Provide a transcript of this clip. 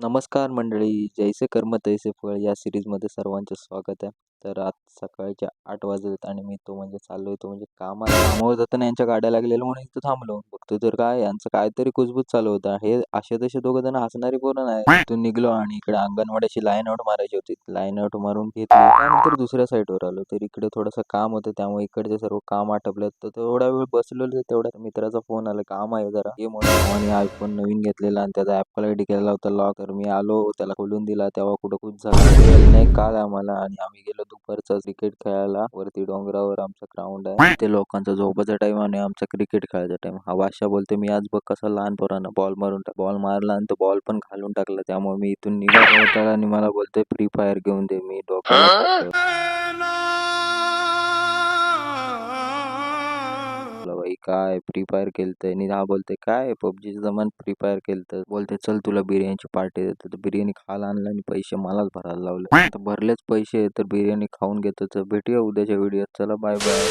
नमस्कार मंडळी जैसे कर्म तैसे फळ या सिरीजमध्ये सर्वांचे स्वागत आहे. तर आज सकाळच्या आठ वाजलेत आणि मी तो म्हणजे चाललोय तो म्हणजे कामाला कामावर जाताना यांच्या गाड्या लागलेल्या म्हणून इथं थांबलो. बघतो तर काय यांचं काहीतरी कुजबूज चालू होता. हे असे तसे दोघं जण हसणारी पोरं नाही. इथून निघलो आणि इकडे अंगणवाड्याची लाईन आउट मारायची होती. लाईन आउट मारून घेतली. त्यानंतर दुसऱ्या साईडवर आलो. तर इकडे थोडंसं काम होतं. त्यामुळे इकडचे सर्व काम आटपलं तर थोडा वेळ बसलेलो. तेवढ्या मित्राचा फोन आला. काम आहे जरा. हे म्हणून आणि आयफोन नवीन घेतलेला आणि त्याचा ऍपल आय डी केलेला होता. लॉक तर मी आलो. त्याला खोलून दिला. तेव्हा कुठं कुठ झालं. नाही. काल आम्हाला? आणि आम्ही गेलो दुपारचा क्रिकेट खेळायला. वरती डोंगरावर आमचा ग्राउंड आहे. ते लोकांचा झोपाचा टाइम आणि आमचा क्रिकेट खेळायचा टाइम हा बादशाह बोलते मी आज बघ कसा लहान पोरांना बॉल मारून बॉल मारला आणि तो बॉल पण घालून टाकला. त्यामुळे मी इथून होता आणि मला बोलतोय फ्री फायर घेऊन दे. मी डोक्याला भाई काय फ्री फायर केलतंय आणि हा बोलते काय पबजीचं जमान? फ्री फायर केलतं बोलते चल तुला बिर्याणीची पार्टी देतो. तर बिर्याणी खायला आणलं आणि पैसे मलाच भरायला लावले. तर भरलेच पैसे तर बिर्याणी खाऊन घेतो. तर भेटूया उद्याच्या व्हिडिओत चला बाय बाय